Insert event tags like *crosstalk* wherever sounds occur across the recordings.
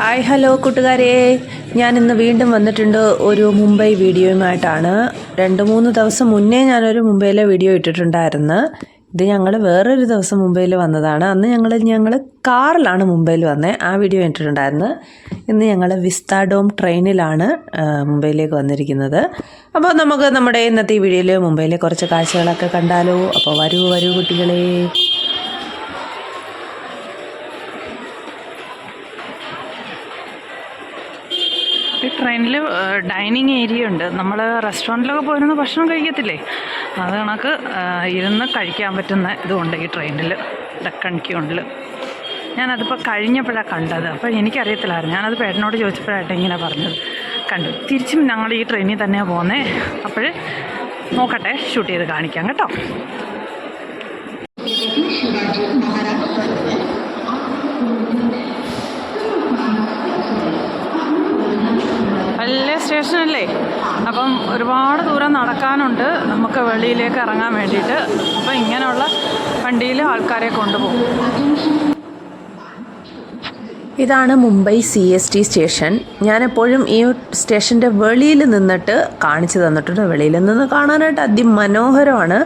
Hi hello കൂട്ടുകാരെ. ഞാൻ ഇന്ന് വീണ്ടും വന്നിട്ടുണ്ട് ഒരു മുംബൈ വീഡിയോയുമായിട്ടാണ്. രണ്ട് മൂന്ന് ദിവസം മുന്നേ ഞാനൊരു മുംബൈയിലെ വീഡിയോ ഇട്ടിട്ടുണ്ടായിരുന്നു. ഇത് ഞങ്ങൾ വേറൊരു ദിവസം മുംബൈയിൽ വന്നതാണ്. അന്ന് ഞങ്ങൾ ഞങ്ങൾ കാറിലാണ് മുംബൈയിൽ വന്നത് ആ വീഡിയോ ഇട്ടിട്ടുണ്ടായിരുന്നു. ഇന്ന് ഞങ്ങൾ വിസ്താഡോം ട്രെയിനിലാണ് മുംബൈയിലേക്ക് വന്നിരിക്കുന്നത്. അപ്പോൾ നമുക്ക് നമ്മുടെ ഇന്നത്തെ ഈ വീഡിയോയിൽ മുംബൈയിലെ കുറച്ച് കാഴ്ചകളൊക്കെ കണ്ടാലോ. അപ്പോൾ വരൂ വരൂ കുട്ടികളെ. ഈ ട്രെയിനിൽ ഡൈനിങ് ഏരിയ ഉണ്ട്. നമ്മൾ റെസ്റ്റോറന്റിലൊക്കെ പോയിരുന്ന ഭക്ഷണം കഴിക്കത്തില്ലേ? അത് കണക്ക് ഇരുന്ന് കഴിക്കാൻ പറ്റുന്ന ഇതുണ്ട് ഈ ട്രെയിനിൽ ഡക്കൺ ക്യൂണിൽ ഞാനതിപ്പോൾ കഴിഞ്ഞപ്പോഴാണ് കണ്ടത്. അപ്പോൾ എനിക്കറിയത്തില്ലായിരുന്നു. ഞാനത് പേട്ടനോട് ചോദിച്ചപ്പോഴായിട്ട് ഇങ്ങനെ പറഞ്ഞത്. കണ്ടു. തിരിച്ചും ഞങ്ങൾ ഈ ട്രെയിനിൽ തന്നെയാണ് പോകുന്നത് അപ്പോൾ നോക്കട്ടെ ഷൂട്ട് ചെയ്ത് കാണിക്കാം കേട്ടോ. സ്റ്റേഷനല്ലേ അപ്പം ഒരുപാട് ദൂരം നടക്കാനുണ്ട്. നമുക്ക് വെളിയിലേക്ക് ഇറങ്ങാൻ വേണ്ടിയിട്ട്. അപ്പം ഇങ്ങനെയുള്ള വണ്ടിയിൽ ആൾക്കാരെ കൊണ്ടുപോകും. ഇതാണ് Mumbai C S T station. ഞാനെപ്പോഴും ഈ സ്റ്റേഷന്റെ വെളിയിൽ നിന്നിട്ട് കാണിച്ചു തന്നിട്ടുണ്ട്. വെളിയിൽ നിന്ന് കാണാനായിട്ട് അതിമനോഹരമാണ്.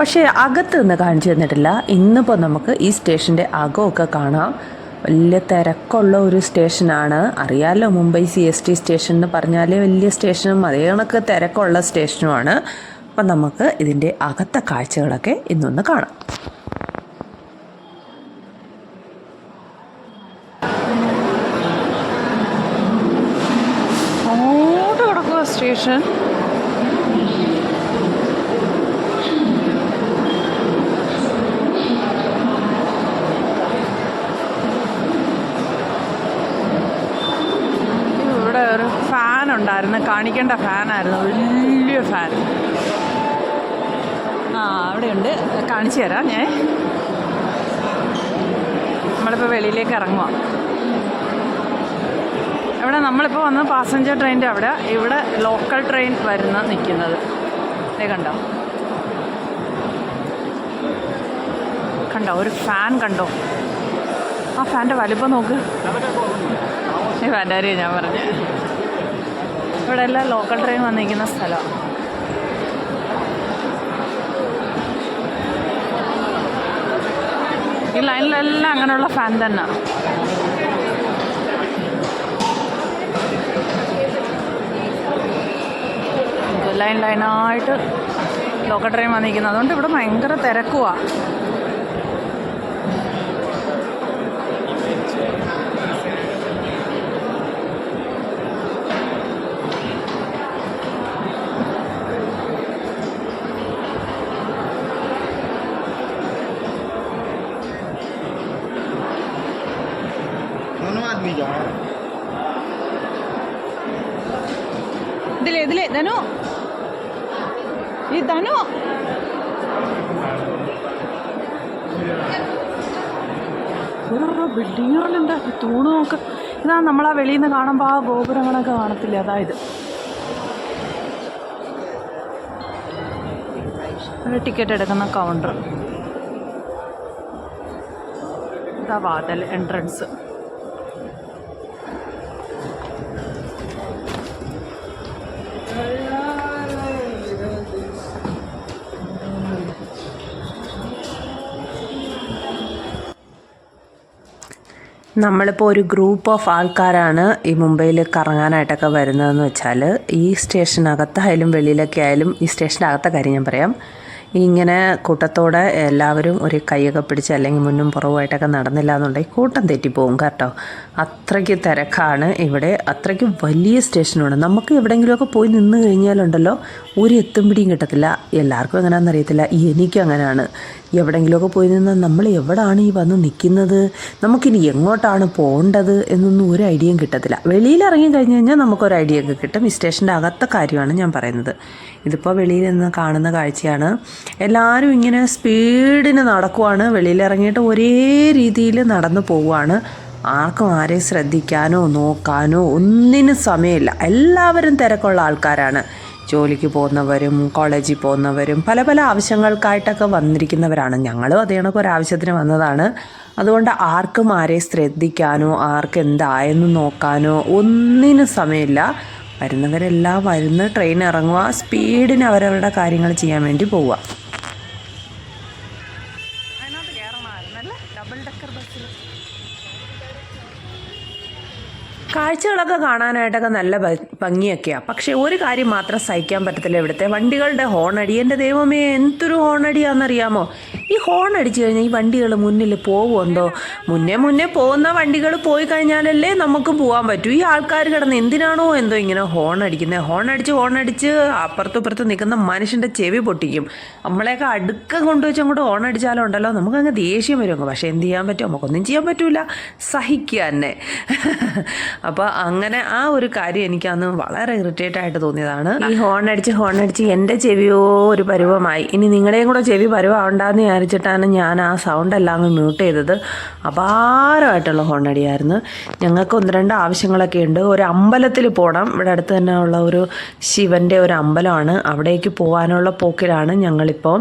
പക്ഷേ അകത്ത് നിന്ന് കാണിച്ചു തന്നിട്ടില്ല. ഇന്നിപ്പോൾ നമുക്ക് ഈ സ്റ്റേഷന്റെ അകമൊക്കെ കാണാം. വലിയ തിരക്കുള്ള ഒരു സ്റ്റേഷനാണ്. അറിയാമല്ലോ Mumbai C S T station എന്ന് പറഞ്ഞാൽ വലിയ സ്റ്റേഷനും അതേ കണക്ക് തിരക്കുള്ള സ്റ്റേഷനുമാണ്. അപ്പം നമുക്ക് ഇതിന്റെ അകത്തെ കാഴ്ചകളൊക്കെ ഇന്നൊന്ന് കാണാം. സ്റ്റേഷൻ ഇവിടെ ഒരു ഫാൻ ഉണ്ടായിരുന്നു കാണിക്കേണ്ട ഫാനായിരുന്നു. വലിയ ഫാൻ. ആ അവിടെയുണ്ട്. കാണിച്ചു തരാം ഞാൻ. നമ്മളിപ്പോൾ വെളിയിലേക്ക് ഇറങ്ങുക ഇവിടെ നമ്മളിപ്പോൾ വന്ന പാസഞ്ചർ ട്രെയിനിന്റെ അവിടെ. ഇവിടെ ലോക്കൽ ട്രെയിൻ വരുന്ന നിൽക്കുന്നത് കണ്ടോ? കണ്ടോ? ഒരു ഫാൻ കണ്ടോ? ആ ഫാന്റെ വലിപ്പം നോക്ക്. ഈ ഫാന്റെ ഞാൻ പറഞ്ഞു. ഇവിടെ എല്ലാം ലോക്കൽ ട്രെയിൻ വന്നിരിക്കുന്ന സ്ഥലം. ഈ ലൈനിലെല്ലാം അങ്ങനെയുള്ള ഫാൻ തന്നെ. ലൈൻ ലൈനായിട്ട് ലോക്കൽ ട്രെയിൻ വന്നിരിക്കുന്നത്. അതുകൊണ്ട് ഇവിടെ ഭയങ്കര തിരക്കുവാ. നീ ഇതിലെ ഇതിലെ ധനു. ഈ ധനു. ബിൽഡിങ്ങുകളുണ്ട് തൂണ് നോക്ക്. ഇതാ നമ്മളാ വെളിയിൽ നിന്ന് കാണുമ്പോൾ ആ ഗോപുരങ്ങളൊക്കെ കാണത്തില്ല? അതായത് ടിക്കറ്റ് എടുക്കുന്ന കൗണ്ടർ ഇതാ വാതൽ എൻട്രൻസ് നമ്മളിപ്പോൾ ഒരു ഗ്രൂപ്പ് ഓഫ് ആൾക്കാരാണ് ഈ മുംബൈയിൽ കറങ്ങാനായിട്ടൊക്കെ വരുന്നതെന്ന് വെച്ചാൽ ഈ സ്റ്റേഷനകത്തായാലും വെളിയിലൊക്കെ ആയാലും ഈ സ്റ്റേഷന്റെ അകത്തെ കാര്യം ഞാൻ പറയാം. ഇങ്ങനെ കൂട്ടത്തോടെ എല്ലാവരും ഒരു കൈയൊക്കെ പിടിച്ച് അല്ലെങ്കിൽ മുന്നും പുറവുമായിട്ടൊക്കെ നടന്നില്ല എന്നുണ്ടെങ്കിൽ കൂട്ടം തെറ്റിപ്പോവും കേട്ടോ. അത്രയ്ക്ക് തിരക്കാണ് ഇവിടെ. അത്രയ്ക്ക് വലിയ സ്റ്റേഷനാണ്. നമുക്ക് എവിടെയെങ്കിലുമൊക്കെ പോയി നിന്ന് കഴിഞ്ഞാലുണ്ടല്ലോ ഒരു എത്തും പിടിയും കിട്ടത്തില്ല. എല്ലാവർക്കും എങ്ങനെയാണെന്ന് അറിയത്തില്ല. എനിക്കും അങ്ങനെയാണ്. എവിടെയെങ്കിലുമൊക്കെ പോയി നിന്നാൽ നമ്മൾ എവിടെയാണ് ഈ വന്ന് നിൽക്കുന്നത്? നമുക്കിനി എങ്ങോട്ടാണ് പോകേണ്ടത് എന്നൊന്നും ഒരു ഐഡിയയും കിട്ടത്തില്ല. വെളിയിൽ ഇറങ്ങി കഴിഞ്ഞ് കഴിഞ്ഞാൽ നമുക്കൊരു ഐഡിയ ഒക്കെ കിട്ടും. ഈ സ്റ്റേഷന്റെ അകത്ത കാര്യമാണ് ഞാൻ പറയുന്നത്. ഇതിപ്പോൾ വെളിയിൽ നിന്ന് കാണുന്ന കാഴ്ചയാണ്. എല്ലാവരും ഇങ്ങനെ സ്പീഡിന് നടക്കുവാണ്. വെളിയിലിറങ്ങിയിട്ട് ഒരേ രീതിയിൽ നടന്നു പോവുകയാണ്. ആർക്കും ആരെ ശ്രദ്ധിക്കാനോ നോക്കാനോ ഒന്നിനും സമയമില്ല. എല്ലാവരും തിരക്കുള്ള ആൾക്കാരാണ്. ജോലിക്ക് പോകുന്നവരും കോളേജിൽ പോകുന്നവരും പല പല ആവശ്യങ്ങൾക്കായിട്ടൊക്കെ വന്നിരിക്കുന്നവരാണ്. ഞങ്ങളും അതേ കണക്ക് ഒരാവശ്യത്തിന് വന്നതാണ്. അതുകൊണ്ട് ആർക്കും ആരെ ശ്രദ്ധിക്കാനോ ആർക്ക് എന്തായെന്ന് നോക്കാനോ ഒന്നിനും സമയമില്ല. വരുന്നവരെല്ലാം വരുന്ന ട്രെയിൻ ഇറങ്ങുക സ്പീഡിന് അവരവരുടെ കാര്യങ്ങൾ ചെയ്യാൻ വേണ്ടി പോവുക. കാഴ്ചകളൊക്കെ കാണാനായിട്ടൊക്കെ നല്ല ഭംഗിയൊക്കെയാണ് പക്ഷേ ഒരു കാര്യം മാത്രം സഹിക്കാൻ പറ്റത്തില്ല ഇവിടുത്തെ വണ്ടികളുടെ ഹോണടി. എന്റെ ദൈവമേ എന്തൊരു ഹോണടിയാണെന്നറിയാമോ? ഈ ഹോൺ അടിച്ചു കഴിഞ്ഞാൽ ഈ വണ്ടികൾ മുന്നിൽ പോകുമെന്തോ മുന്നേ മുന്നേ പോകുന്ന വണ്ടികൾ പോയി കഴിഞ്ഞാലല്ലേ നമുക്ക് പോകാൻ പറ്റൂ. ഈ ആൾക്കാർ കിടന്ന് എന്തിനാണോ എന്തോ ഇങ്ങനെ ഹോൺ അടിക്കുന്നത് ഹോൺ അടിച്ച് ഹോൺ അടിച്ച് അപ്പുറത്തും ഇപ്പുറത്തും നിൽക്കുന്ന മനുഷ്യന്റെ ചെവി പൊട്ടിക്കും. നമ്മളെയൊക്കെ അടുക്ക കൊണ്ടുവച്ച് അങ്ങോട്ട് ഹോൺ അടിച്ചാലോ ഉണ്ടല്ലോ. നമുക്കങ്ങ് ദേഷ്യം വരും. പക്ഷേ എന്ത് ചെയ്യാൻ പറ്റും? നമുക്കൊന്നും ചെയ്യാൻ പറ്റൂല. സഹിക്കുക തന്നെ അപ്പോൾ അങ്ങനെ ആ ഒരു കാര്യം എനിക്ക് അന്ന് വളരെ ഇറിറ്റേറ്റ് ആയിട്ട് തോന്നിയതാണ്. ഈ ഹോൺ അടിച്ച് ഹോൺ അടിച്ച് എന്റെ ചെവിയോ ഒരു പരുവമായി. ഇനി നിങ്ങളുടെയും കൂടെ ചെവി പരുവാണ്ടാന്ന് വിചാരിച്ചിട്ടാണ് ഞാൻ ആ സൗണ്ട് എല്ലാം അങ്ങ് മ്യൂട്ട് ചെയ്തത്. അപാരമായിട്ടുള്ള ഹോൺ അടിയായിരുന്നു. ഞങ്ങൾക്ക് ഒന്ന് രണ്ട് ആവശ്യങ്ങളൊക്കെ ഉണ്ട്. ഒരു അമ്പലത്തിൽ പോകണം ഇവിടെ അടുത്ത് തന്നെ ഉള്ള ഒരു ശിവന്റെ ഒരു അമ്പലമാണ്. അവിടേക്ക് പോകാനുള്ള പോക്കിലാണ് ഞങ്ങളിപ്പോൾ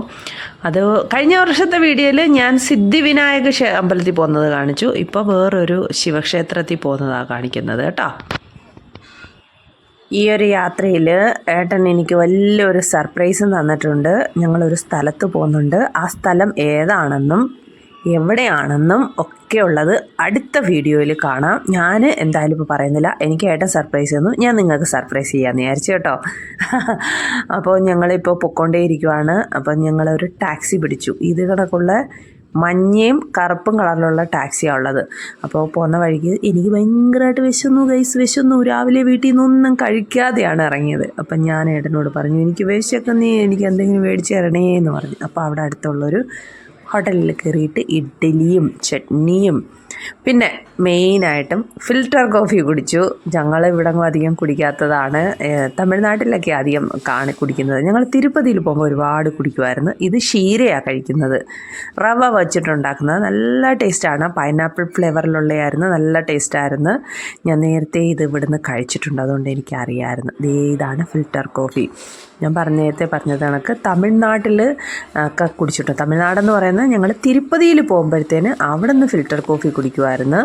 അത് കഴിഞ്ഞ വർഷത്തെ വീഡിയോയിൽ ഞാൻ സിദ്ധിവിനായക അമ്പലത്തിൽ പോകുന്നത് കാണിച്ചു. ഇപ്പോൾ വേറൊരു ശിവക്ഷേത്രത്തിൽ പോകുന്നതാണ് കാണിക്കുന്നത് കേട്ടോ. ഈ ഒരു യാത്രയിൽ ഏട്ടൻ എനിക്ക് വലിയൊരു സർപ്രൈസും തന്നിട്ടുണ്ട്. ഞങ്ങളൊരു സ്ഥലത്ത് പോകുന്നുണ്ട്. ആ സ്ഥലം ഏതാണെന്നും എവിടെയാണെന്നും ഒക്കെ ഉള്ളത് അടുത്ത വീഡിയോയിൽ കാണാം. ഞാൻ എന്തായാലും ഇപ്പോൾ പറയുന്നില്ല. എനിക്ക് ഏട്ടൻ സർപ്രൈസ് തന്നു. ഞാൻ നിങ്ങൾക്ക് സർപ്രൈസ് ചെയ്യാമെന്ന് വിചാരിച്ചു കേട്ടോ. അപ്പോൾ ഞങ്ങളിപ്പോൾ പൊക്കോണ്ടേയിരിക്കുവാണ്. അപ്പോൾ ഞങ്ങളൊരു ടാക്സി പിടിച്ചു. ഇത് കണക്കുള്ള മഞ്ഞയും കറുപ്പും കളറിലുള്ള ടാക്സിയാണ് ഉള്ളത്. അപ്പോൾ പോകുന്ന വഴിക്ക് എനിക്ക് ഭയങ്കരമായിട്ട് വിശന്നു ഗൈസ് വിശന്നു. രാവിലെ വീട്ടിൽ നിന്നൊന്നും കഴിക്കാതെയാണ് ഇറങ്ങിയത്. അപ്പം ഞാൻ ഏട്ടനോട് പറഞ്ഞു എനിക്ക് വിശക്കുന്നേ എനിക്ക് എന്തെങ്കിലും മേടിച്ച് തരണേ എന്ന് പറഞ്ഞു. അപ്പോൾ അവിടെ അടുത്തുള്ളൊരു ഹോട്ടലിൽ കയറിയിട്ട് ഇഡ്ഡലിയും ചട്നിയും പിന്നെ മെയിനായിട്ടും ഫിൽറ്റർ കോഫി കുടിച്ചു. ഞങ്ങൾ ഇവിടെ അധികം കുടിക്കാത്തതാണ്. തമിഴ്നാട്ടിലൊക്കെ അധികം കാണി കുടിക്കുന്നത്. ഞങ്ങൾ തിരുപ്പതിയിൽ പോകുമ്പോൾ ഒരുപാട് കുടിക്കുമായിരുന്നു ഇത് ക്ഷീരയാണ് കഴിക്കുന്നത്. റവ വച്ചിട്ടുണ്ടാക്കുന്നത്. നല്ല ടേസ്റ്റാണ്. പൈനാപ്പിൾ ഫ്ലേവറിലുള്ളതായിരുന്നു നല്ല ടേസ്റ്റായിരുന്നു. ഞാൻ നേരത്തെ ഇത് ഇവിടുന്ന് കഴിച്ചിട്ടുണ്ട്. അതുകൊണ്ട് എനിക്കറിയാമായിരുന്നു ഇതാണ് ഫിൽറ്റർ കോഫി. ഞാൻ പറഞ്ഞ നേരത്തെ പറഞ്ഞത് കണക്ക്. തമിഴ്നാട്ടിൽ ഒക്കെ കുടിച്ചിട്ടു. തമിഴ്നാടെന്ന് പറയുന്നത് ഞങ്ങൾ തിരുപ്പതിയിൽ പോകുമ്പോഴത്തേന് അവിടെ നിന്ന് ഫിൽറ്റർ കോഫി കുടിക്കുമായിരുന്നു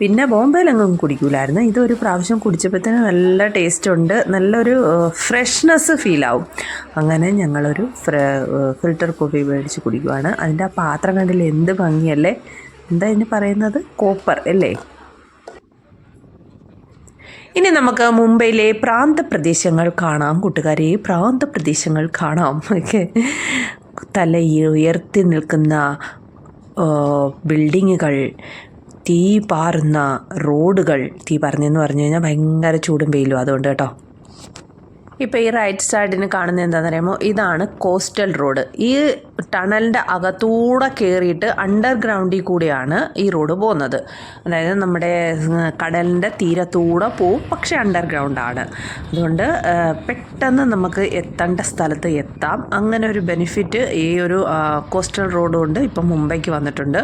പിന്നെ ബോംബെയിലെങ്ങും കുടിക്കൂലായിരുന്നു. ഇതൊരു പ്രാവശ്യം കുടിച്ചപ്പോഴത്തേന് നല്ല ടേസ്റ്റ് ഉണ്ട്. നല്ലൊരു ഫ്രഷ്നെസ് ഫീലാവും അങ്ങനെ ഞങ്ങളൊരു ഫിൽറ്റർ കോഫി മേടിച്ച് കുടിക്കുവാണ്. അതിന്റെ ആ പാത്രം കണ്ടിൽ എന്ത് ഭംഗിയല്ലേ? എന്താ ഇതിന് പറയുന്നത്? കോപ്പർ അല്ലേ? ഇനി നമുക്ക് മുംബൈയിലെ പ്രാന്തപ്രദേശങ്ങൾ കാണാം. കൂട്ടുകാരെ പ്രാന്തപ്രദേശങ്ങൾ കാണാം. ഓക്കെ. തല ഉയർത്തി നിൽക്കുന്ന ബിൽഡിങ്ങുകൾ തീ പാറുന്ന റോഡുകൾ തീ പറഞ്ഞെന്ന് പറഞ്ഞു കഴിഞ്ഞാൽ ഭയങ്കര ചൂടും വെയിലും അതുകൊണ്ട് കേട്ടോ. ഇപ്പോൾ ഈ റൈറ്റ് സൈഡിന് കാണുന്നത് എന്താണെന്ന് പറയുമ്പോൾ ഇതാണ് കോസ്റ്റൽ റോഡ് ഈ ടണലിന്റെ അകത്തൂടെ കയറിയിട്ട് അണ്ടർഗ്രൗണ്ടിൽ കൂടിയാണ് ഈ റോഡ് പോകുന്നത്. അതായത് നമ്മുടെ കടലിന്റെ തീരത്തൂടെ പോവും. പക്ഷേ അണ്ടർഗ്രൗണ്ടാണ് അതുകൊണ്ട് പെട്ടെന്ന് നമുക്ക് എത്തേണ്ട സ്ഥലത്ത് എത്താം. അങ്ങനെ ഒരു ബെനിഫിറ്റ് ഈ ഒരു കോസ്റ്റൽ റോഡ് കൊണ്ട് ഇപ്പം മുംബൈക്ക് വന്നിട്ടുണ്ട്.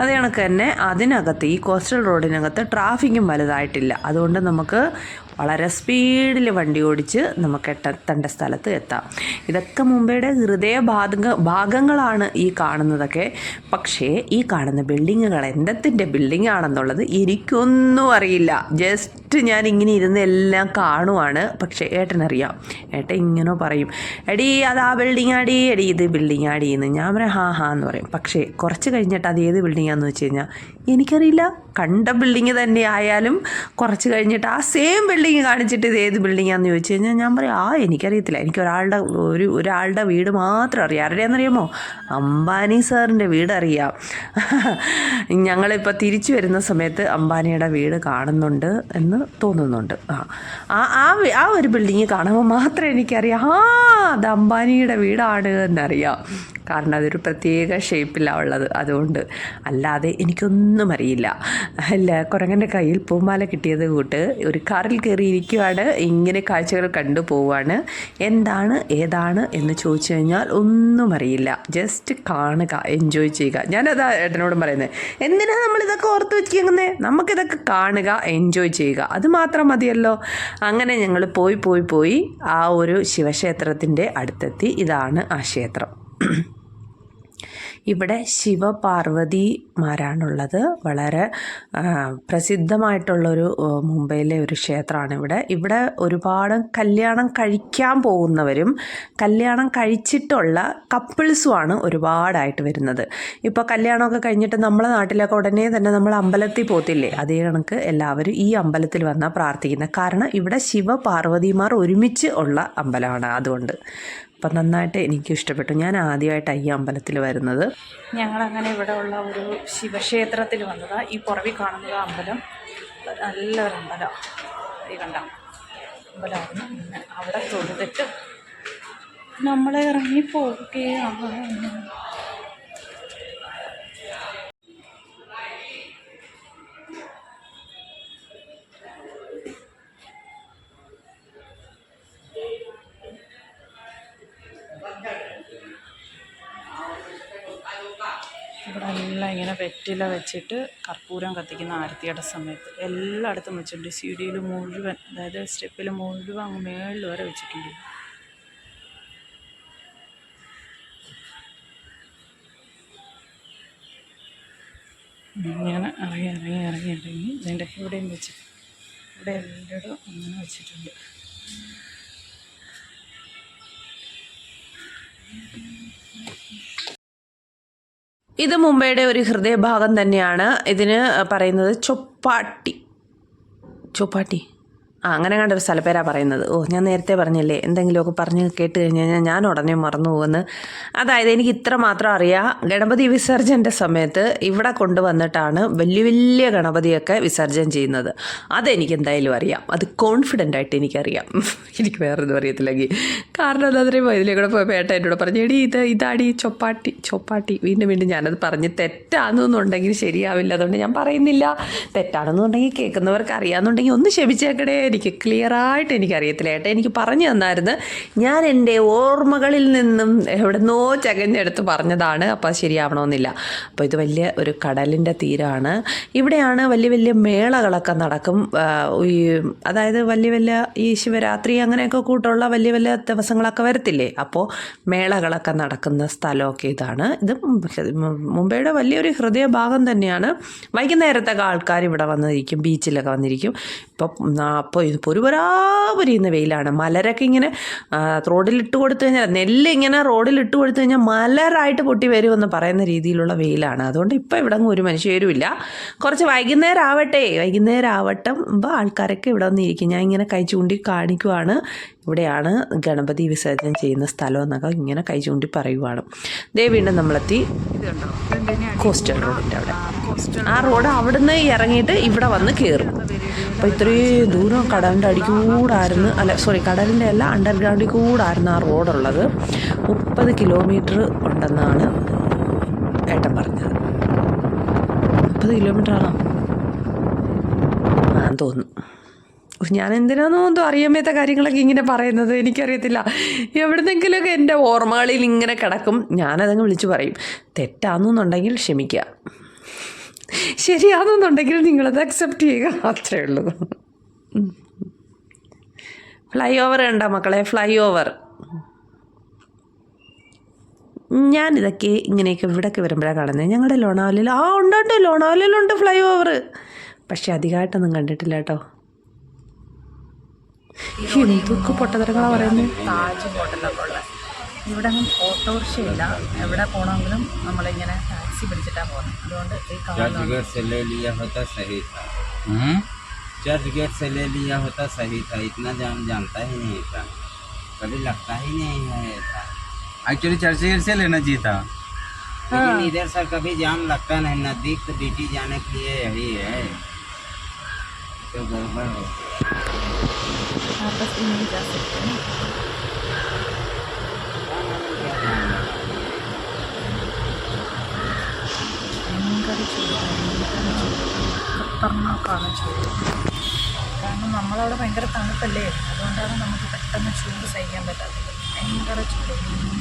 അത് കണക്ക് തന്നെ അതിനകത്ത് ഈ കോസ്റ്റൽ റോഡിനകത്ത് ട്രാഫിക്കും വലുതായിട്ടില്ല. അതുകൊണ്ട് നമുക്ക് വളരെ സ്പീഡിൽ വണ്ടി ഓടിച്ച് നമുക്ക് എത്തേണ്ട സ്ഥലത്ത് എത്താം. ഇതൊക്കെ മുംബൈയുടെ ഹൃദയ ഭാഗ ഭാഗങ്ങളാണ് ഈ കാണുന്നതൊക്കെ. പക്ഷേ ഈ കാണുന്ന ബിൽഡിങ്ങുകൾ എന്തത്തിന്റെ ബിൽഡിംഗ് ആണെന്നുള്ളത് എനിക്കൊന്നും അറിയില്ല. ജസ്റ്റ് ഞാൻ ഇങ്ങനെ ഇരുന്ന് എല്ലാം കാണുവാണ്. പക്ഷേ ഏട്ടനറിയാം. ഏട്ടൻ ഇങ്ങനെ പറയും എടി അത് ആ ബിൽഡിംഗ് ആടി എടി ഇത് ബിൽഡിംഗ് ആടി എന്ന് ഞാൻ പറയാം ഹാ ഹാ എന്ന് പറയും. പക്ഷേ കുറച്ച് കഴിഞ്ഞിട്ട് അത് ഏത് ബിൽഡിംഗാന്ന് വെച്ച് കഴിഞ്ഞാൽ എനിക്കറിയില്ല. കണ്ട ബിൽഡിങ് തന്നെ ആയാലും കുറച്ച് കഴിഞ്ഞിട്ട് ആ സെയിം ബിൽഡിങ് കാണിച്ചിട്ട് ഇത് ഏത് ബിൽഡിങ്ങാന്ന് ചോദിച്ചു കഴിഞ്ഞാൽ ഞാൻ പറയും ആ എനിക്കറിയത്തില്ല. എനിക്ക് ഒരാളുടെ ഒരു ഒരാളുടെ വീട് മാത്രം അറിയാം. ആരുടെയാണെന്നറിയാമോ അംബാനി സാറിന്റെ വീട് അറിയാം. ഞങ്ങളിപ്പോൾ തിരിച്ചു വരുന്ന സമയത്ത് അംബാനിയുടെ വീട് കാണുന്നുണ്ട് എന്ന് തോന്നുന്നുണ്ട്. ആ ആ ആ ഒരു ബിൽഡിങ് കാണുമ്പോൾ മാത്രമേ എനിക്കറിയാം ആ അത് അംബാനിയുടെ വീടാണ് എന്നറിയാം. കാരണം അതൊരു പ്രത്യേക ഷേപ്പിലാണ് ഉള്ളത്. അതുകൊണ്ട് അല്ലാതെ എനിക്കൊന്നും അറിയില്ല. അല്ല കുരങ്ങന്റെ കയ്യിൽ പൂമാല കിട്ടിയത് കൂട്ട് ഒരു കാറിൽ കയറി ഇരിക്കുവാണ് ഇങ്ങനെ കാഴ്ചകൾ കണ്ടു പോവാണ്. എന്താണ് ഏതാണ് എന്ന് ചോദിച്ചു കഴിഞ്ഞാൽ ഒന്നും അറിയില്ല. ജസ്റ്റ് കാണുക എൻജോയ് ചെയ്യുക. ഞാനതാ ഏട്ടനോടും പറയുന്നത് എന്തിനാണ് നമ്മളിതൊക്കെ ഓർത്ത് വെച്ചിരിക്കുന്നത് നമുക്കിതൊക്കെ കാണുക എൻജോയ് ചെയ്യുക. അത് മാത്രം മതിയല്ലോ. അങ്ങനെ ഞങ്ങൾ പോയി പോയി പോയി ആ ഒരു ശിവക്ഷേത്രത്തിന്റെ അടുത്തെത്തി. ഇതാണ് ആ ക്ഷേത്രം. ഇവിടെ ശിവപാർവതിമാരാണുള്ളത്. വളരെ പ്രസിദ്ധമായിട്ടുള്ളൊരു മുംബൈയിലെ ഒരു ക്ഷേത്രമാണ് ഇവിടെ. ഇവിടെ ഒരുപാട് കല്യാണം കഴിക്കാൻ പോകുന്നവരും കല്യാണം കഴിച്ചിട്ടുള്ള കപ്പിൾസുമാണ് ഒരുപാടായിട്ട് വരുന്നത്. ഇപ്പോൾ കല്യാണമൊക്കെ കഴിഞ്ഞിട്ട് നമ്മളെ നാട്ടിലൊക്കെ ഉടനെ തന്നെ നമ്മൾ അമ്പലത്തിൽ പോത്തില്ലേ അതേ കണക്ക് എല്ലാവരും ഈ അമ്പലത്തിൽ വന്നാൽ പ്രാർത്ഥിക്കുന്നത്. കാരണം ഇവിടെ ശിവപാർവതിമാർ ഒരുമിച്ച് ഉള്ള അമ്പലമാണ് അതുകൊണ്ട്. അപ്പം നന്നായിട്ട് എനിക്ക് ഇഷ്ടപ്പെട്ടു. ഞാൻ ആദ്യമായിട്ട് ഈ അമ്പലത്തിൽ വരുന്നത്. ഞങ്ങളങ്ങനെ ഇവിടെ ഉള്ള ഒരു ശിവക്ഷേത്രത്തിൽ വന്നതാണ് ഈ പുറവിൽ കാണുന്നത് അമ്പലം. നല്ലൊരു അമ്പലമാണ് ഈ കണ്ട അമ്പലമായിരുന്നു. പിന്നെ അവിടെ തൊഴുതിട്ട് നമ്മളെ ഇറങ്ങി ഇങ്ങനെ വെറ്റില വെച്ചിട്ട് കർപ്പൂരം കത്തിക്കുന്ന ആരത്തിയുടെ സമയത്ത് എല്ലായിടത്തും വെച്ചിട്ടുണ്ട്. സി ഡിയിൽ മുഴുവൻ അതായത് സ്റ്റെപ്പിൽ മുഴുവൻ അങ്ങ് മേളിൽ വരെ വെച്ചിട്ടുണ്ട്. ഇങ്ങനെ ഇറങ്ങി ഇറങ്ങി ഇറങ്ങി ഇറങ്ങി. ഇതിന്റെ ഇവിടെയും വെച്ച് ഇവിടെ എല്ലായിടും അങ്ങനെ വെച്ചിട്ടുണ്ട്. ഇത് മുംബൈയുടെ ഒരു ഹൃദയഭാഗം തന്നെയാണ്. ഇതിന് പറയുന്നത് ചൊപ്പാട്ടി. ചൊപ്പാട്ടി. ആ അങ്ങനെ കണ്ടൊരു സ്ഥലപ്പേരാ പറയുന്നത്. ഓ ഞാൻ നേരത്തെ പറഞ്ഞില്ലേ എന്തെങ്കിലുമൊക്കെ പറഞ്ഞ് കേട്ട് കഴിഞ്ഞ് കഴിഞ്ഞാൽ ഞാൻ ഉടനെ മറന്നു പോകുമെന്ന് അതായത് എനിക്ക് ഇത്ര മാത്രം അറിയാം. ഗണപതി വിസർജന്റെ സമയത്ത് ഇവിടെ കൊണ്ടുവന്നിട്ടാണ് വലിയ വലിയ ഗണപതിയൊക്കെ വിസർജൻ ചെയ്യുന്നത്. അതെനിക്ക് എന്തായാലും അറിയാം. അത് കോൺഫിഡന്റ് ആയിട്ട് എനിക്കറിയാം. എനിക്ക് വേറെ ഒന്നും അറിയത്തില്ലെങ്കിൽ കാരണം എന്താ പറയുമ്പോൾ ഇതിലെ കൂടെ പോയപ്പോൾ ഏട്ടാ എന്നോട് പറഞ്ഞു എടി ഇത് ഇതാടി ചൊപ്പാട്ടി ചൊപ്പാട്ടി. വീണ്ടും വീണ്ടും ഞാനത് പറഞ്ഞ് തെറ്റാണെന്നുണ്ടെങ്കിൽ ശരിയാവില്ല. അതുകൊണ്ട് ഞാൻ പറയുന്നില്ല. തെറ്റാണെന്നുണ്ടെങ്കിൽ കേൾക്കുന്നവർക്ക് അറിയാമെന്നുണ്ടെങ്കിൽ ഒന്ന് ക്ഷമിച്ചേക്കടേ എനിക്ക് ക്ലിയറായിട്ട് എനിക്കറിയത്തില്ല ഏട്ടാ. എനിക്ക് പറഞ്ഞു തന്നായിരുന്നു. ഞാൻ എന്റെ ഓർമ്മകളിൽ നിന്നും എവിടുന്നോ ചകഞ്ഞെടുത്ത് പറഞ്ഞതാണ്. അപ്പോൾ ശരിയാവണമെന്നില്ല. അപ്പോൾ ഇത് വലിയ ഒരു കടലിന്റെ തീരമാണ് ഇവിടെയാണ് വലിയ വലിയ മേളകളൊക്കെ നടക്കും. ഈ അതായത് വലിയ വലിയ ഈ ശിവരാത്രി അങ്ങനെയൊക്കെ കൂട്ടുള്ള വലിയ വലിയ ദിവസങ്ങളൊക്കെ വരത്തില്ലേ? അപ്പോൾ മേളകളൊക്കെ നടക്കുന്ന സ്ഥലമൊക്കെ ഇതാണ്. ഇത് മുംബൈയുടെ വലിയൊരു ഹൃദയഭാഗം തന്നെയാണ്. വൈകുന്നേരത്തൊക്കെ ആൾക്കാർ ഇവിടെ വന്നിരിക്കും ബീച്ചിലൊക്കെ വന്നിരിക്കും. ഇപ്പം അപ്പോൾ ഇത് ഒരു പൊരിയുന്ന വെയിലാണ്. മലരൊക്കെ ഇങ്ങനെ റോഡിലിട്ട് കൊടുത്തു കഴിഞ്ഞാൽ നെല്ല് ഇങ്ങനെ റോഡിലിട്ട് കൊടുത്തു കഴിഞ്ഞാൽ മലരായിട്ട് പൊട്ടി വരുമെന്ന് പറയുന്ന രീതിയിലുള്ള വെയിലാണ്. അതുകൊണ്ട് ഇപ്പം ഇവിടെ ഒരു മനുഷ്യരുമില്ല. കുറച്ച് വൈകുന്നേരം ആവട്ടെ വൈകുന്നേരം ആവട്ടെ ആൾക്കാരൊക്കെ ഇവിടെ വന്നിരിക്കും. ഞാൻ ഇങ്ങനെ കൈ ചൂണ്ടി കാണിക്കുവാണ്. ഇവിടെയാണ് ഗണപതി വിസർജനം ചെയ്യുന്ന സ്ഥലം എന്നൊക്കെ ഇങ്ങനെ കൈ ചൂണ്ടി പറയുവാണ്. ദേ വീണ്ടും നമ്മളെത്തി കോസ്റ്റൽ റോഡിന്റെ അവിടെ. ആ റോഡ് അവിടുന്ന് ഇറങ്ങിയിട്ട് ഇവിടെ വന്ന് കയറും അപ്പോൾ ഇത്രയും ദൂരം കടലിന്റെ അടിക്കൂടായിരുന്നു. അല്ല സോറി കടലിന്റെ അല്ല അണ്ടർഗ്രൗണ്ടിൽ കൂടായിരുന്നു ആ റോഡുള്ളത് മുപ്പത് കിലോമീറ്റർ ഉണ്ടെന്നാണ് ഏട്ടൻ പറഞ്ഞത്. മുപ്പത് കിലോമീറ്റർ ആണോ? ആ തോന്നുന്നു. ഞാൻ എന്തിനാണെന്നോ എന്തോ അറിയാൻ മേത്ത കാര്യങ്ങളൊക്കെ ഇങ്ങനെ പറയുന്നത് എനിക്കറിയത്തില്ല. എവിടുന്നെങ്കിലുമൊക്കെ എന്റെ ഓർമ്മകളിൽ ഇങ്ങനെ കിടക്കും. ഞാനതങ്ങ് വിളിച്ചു പറയും തെറ്റാണെന്നുണ്ടെങ്കിൽ ക്ഷമിക്കുക ശരിയാണെന്നുണ്ടെങ്കിൽ നിങ്ങളത് അക്സെപ്റ്റ് ചെയ്യുക. അത്രേ ഉള്ളൂ. ഫ്ലൈ ഓവർ ഉണ്ടോ മക്കളെ? Flyover. ഞാനിതൊക്കെ ഇങ്ങനെയൊക്കെ ഇവിടെയൊക്കെ വരുമ്പോഴാണ് കാണുന്നത്. ഞങ്ങളുടെ ലോണാവലിൽ ആ ഉണ്ട് ഉണ്ട് ലോണാവലിലുണ്ട് ഫ്ലൈ ഓവർ. പക്ഷേ അധികമായിട്ടൊന്നും കണ്ടിട്ടില്ല കേട്ടോ. എന്തൊക്കെ പൊട്ടത്തരങ്ങളാണ് പറയുന്നത് താജ് ഹോട്ടലൊക്കെ ഉള്ളത് ഇവിടെ ഒന്നും ഓട്ടോറിക്ഷയില്ല എവിടെ പോകണമെങ്കിലും നമ്മളിങ്ങനെ ടാക്സി പിടിച്ചിട്ടാണ് പോകുന്നത് അതുകൊണ്ട് ഈ चर्च കാണുന്ന गेट से ले लिया होता सही था हम्म? चर्च गेट से ले लिया होता सही था इतना जाम जानता ही नहीं था कभी लगता ही नहीं है ऐसा एक्चुअली चर्च गेट से लेना चाहिए था लेकिन इधर से कभी जाम लगता नहीं नजदीक तो ड्यूटी जाने के लिए यही है तो गड़बड़ हो Tapos inadjust ko. മീൻകറി ചൂടാണ് മീൻകറി ചൂടാണ് ചൂട് കാരണം നമ്മളവിടെ ഭയങ്കര തണുപ്പല്ലേ അതുകൊണ്ടാണ് നമുക്ക് പെട്ടെന്ന് ചൂട് സഹിക്കാൻ പറ്റാത്തത് ഭയങ്കര ചൂട് മീൻ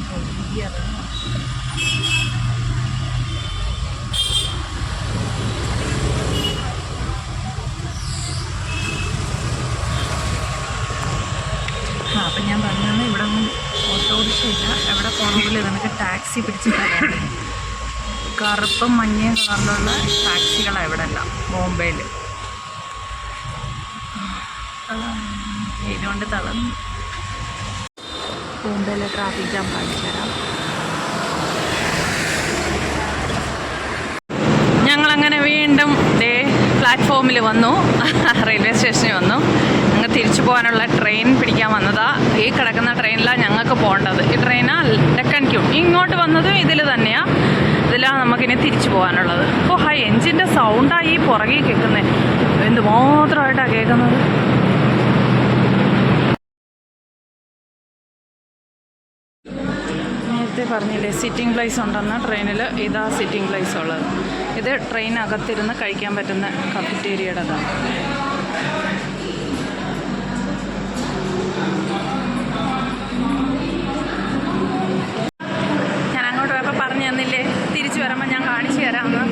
അപ്പം ഞാൻ പറഞ്ഞത് ഇവിടെ ഒന്നും ഓട്ടോറിക്ഷ ഇല്ല എവിടെ പോകണമെങ്കിലും നമുക്ക് ടാക്സി പിടിച്ചിട്ട് കറുപ്പും മഞ്ഞയും കളറിലുള്ള ടാക്സികളാണ് ഇവിടെ എല്ലാം ബോംബെയിൽ ഇതുകൊണ്ട് തളർന്നു. ബോംബെയിലെ ട്രാഫിക് ജാം കാണിച്ചു തരാം. ഞങ്ങളങ്ങനെ ഡേ പ്ലാറ്റ്ഫോമിൽ വന്നു. *laughs* റെയിൽവേ സ്റ്റേഷനിൽ വന്നു. ഞങ്ങൾ തിരിച്ചു പോകാനുള്ള ട്രെയിൻ പിടിക്കാൻ വന്നതാ. ഈ കിടക്കുന്ന ട്രെയിനിലാണ് ഞങ്ങൾക്ക് പോകേണ്ടത്. ഈ ട്രെയിനാ ഡെക്കൻ ക്യൂ. ഇങ്ങോട്ട് വന്നതും ഇതിൽ തന്നെയാണ് ഇതിലാണ് നമുക്കിനി തിരിച്ചു പോകാനുള്ളത്. ഓ ഹൈ എൻജിന്റെ സൗണ്ടാണ് ഈ പുറകിൽ കേൾക്കുന്നത് എന്തുമാത്രമായിട്ടാണ് കേൾക്കുന്നത് നേരത്തെ പറഞ്ഞില്ലേ സിറ്റിംഗ് പ്ലേസ് ഉണ്ടെന്ന് ട്രെയിനിൽ ഇതാ സിറ്റിംഗ് പ്ലേസ് ഉള്ളത്. ഇത് ട്രെയിനകത്തിരുന്ന് കഴിക്കാൻ പറ്റുന്ന കഫറ്റേരിയയുടേതാണ് ഞാൻ അങ്ങോട്ട് പോയപ്പോൾ പറഞ്ഞു തന്നില്ലേ തിരിച്ചു വരുമ്പോൾ ഞാൻ കാണിച്ചു തരാമെന്ന്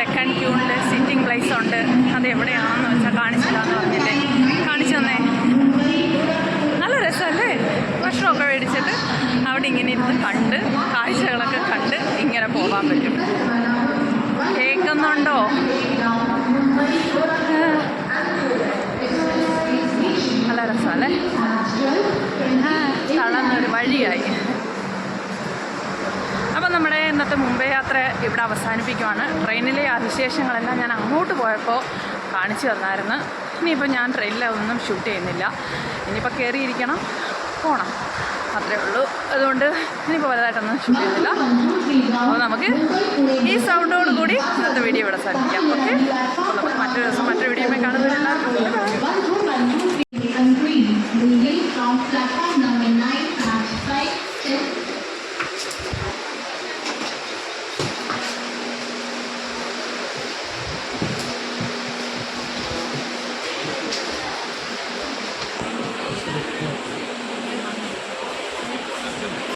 ഡെക്കൺ ക്യൂണിൽ സിറ്റിംഗ് പ്ലേസ് ഉണ്ട്. അത് എവിടെയാണെന്ന് വെച്ചാൽ കാണിച്ചില്ല എന്ന് പറഞ്ഞില്ലേ. കാണിച്ചു തന്നേ. ഇന്നത്തെ മുംബൈ യാത്ര ഇവിടെ അവസാനിപ്പിക്കുവാണ്. ട്രെയിനിലെ അതിശേഷങ്ങളെല്ലാം ഞാൻ അങ്ങോട്ട് പോയപ്പോൾ കാണിച്ചു തന്നായിരുന്നു. ഇനിയിപ്പോൾ ഞാൻ ട്രെയിനിലൊന്നും ഷൂട്ട് ചെയ്യുന്നില്ല. ഇനിയിപ്പോൾ കയറിയിരിക്കണം പോകണം അത്രേ ഉള്ളൂ. അതുകൊണ്ട് ഇനിയിപ്പോൾ വലുതായിട്ടൊന്നും ഷൂട്ട് ചെയ്യുന്നില്ല. അപ്പോൾ നമുക്ക് ഈ സൗണ്ടോട് കൂടി ഇന്നത്തെ വീഡിയോ ഇവിടെ സാധിക്കാം ഓക്കെ നമുക്ക് മറ്റൊരു ദിവസം മറ്റൊരു വീഡിയോ കാണുന്നില്ല